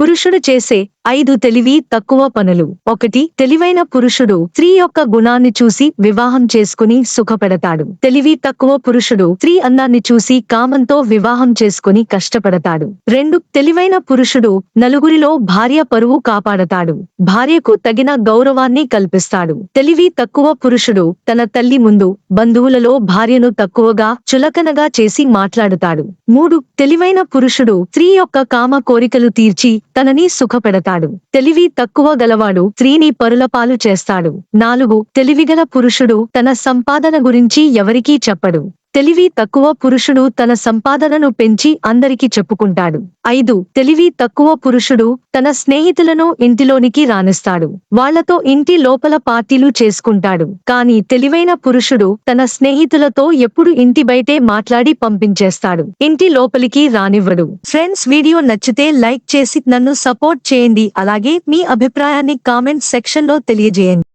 పురుషుడు చేసే ఐదు తెలివి తక్కువ పనులు. ఒకటి తెలివైన పురుషుడు స్త్రీ యొక్క గుణాన్ని చూసి వివాహం చేసుకుని సుఖపెడతాడు. తెలివి తక్కువ పురుషుడు స్త్రీ అందాన్ని చూసి కామంతో వివాహం చేసుకుని కష్టపడతాడు. రెండు తెలివైన పురుషుడు నలుగురిలో భార్య పరువు కాపాడతాడు. భార్యకు తగిన గౌరవాన్ని కల్పిస్తాడు. తెలివి తక్కువ పురుషుడు తన తల్లి ముందు బంధువులలో భార్యను తక్కువగా చులకనగా చేసి మాట్లాడుతాడు. మూడు తెలివైన పురుషుడు స్త్రీ యొక్క కామ కోరికలు తీర్చి తనని సుఖపెడతాడు. తెలివి తక్కువ గలవాడు స్త్రీని పరులపాలు చేస్తాడు. నాలుగు తెలివిగల పురుషుడు తన సంపాదన గురించి ఎవరికీ చెప్పడు. తెలివి తక్కువ పురుషుడు తన సంపాదనను పెంచి అందరికి చెప్పుకుంటాడు. ఐదు తెలివి తక్కువ పురుషుడు తన స్నేహితులను ఇంటిలోనికి రానిస్తాడు. వాళ్ళతో ఇంటి లోపల పార్టీలు చేసుకుంటాడు. కానీ తెలివైన పురుషుడు తన స్నేహితులతో ఎప్పుడు ఇంటి బయటే మాట్లాడి పంపించేస్తాడు. ఇంటి లోపలికి రానివ్వడు. ఫ్రెండ్స్ వీడియో నచ్చితే లైక్ చేసి నన్ను సపోర్ట్ చేయండి. అలాగే మీ అభిప్రాయాన్ని కామెంట్ సెక్షన్లో తెలియజేయండి.